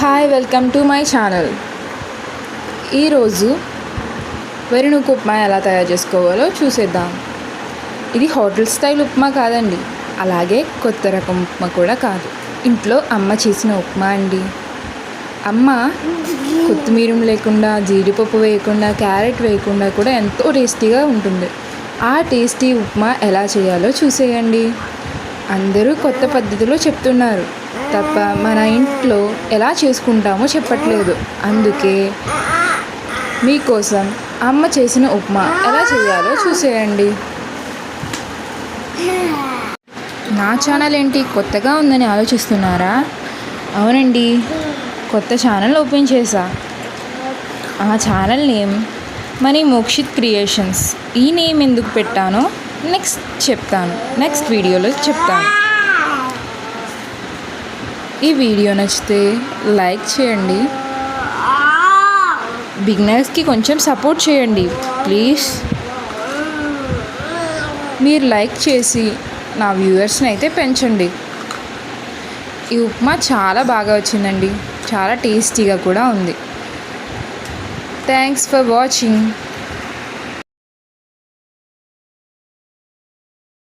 Hi welcome to my channel. ఈరోజు వెరినుకు ఉప్మా ఎలా తయారు చేసుకోవాలో చూసేద్దాం. ఇది హోటల్ స్టైల్ ఉప్మా కాదండి. అలాగే కొత్త రకం ఉప్మా కూడా కాదు. ఇంట్లో అమ్మ చేసిన ఉప్మా అండి. అమ్మ కొత్తిమీర లేకుండా జీడిపప్పు వేయకుండా క్యారెట్ వేయకుండా కూడా ఎంతో టేస్టీగా ఉంటుంది. ఆ టేస్టీ ఉప్మా ఎలా చేయాలో చూసేయండి. అందరూ కొత్త పద్ధతిలో చెప్తున్నారు. తప్ప మన ఇంట్లో ఎలా చేసుకుంటామో చెప్పట్లేదు. అందుకే మీకోసం అమ్మ చేసిన ఉప్మా ఎలా చేయాలో చూసేయండి. నా ఛానల్ ఏంటి? కొత్తగా ఉందని ఆలోచిస్తున్నారా? అవునండి. కొత్త ఛానల్ ఓపెన్ చేశా ఆ channel name Mani Mokshith creations. ఈ నేమ్ ఎందుకు పెట్టానో నెక్స్ట్ చెప్తాను. నెక్స్ట్ వీడియోలో చెప్తాను. ఈ వీడియో నచ్చితే లైక్ చేయండి. బిగినర్స్కి కొంచెం సపోర్ట్ చేయండి. ప్లీజ్. మీరు లైక్ చేసి నా వ్యూవర్స్ని అయితే పెంచండి. ఈ ఉప్మా చాలా బాగా వచ్చిందండి. చాలా టేస్టీగా కూడా ఉంది. Thanks for watching.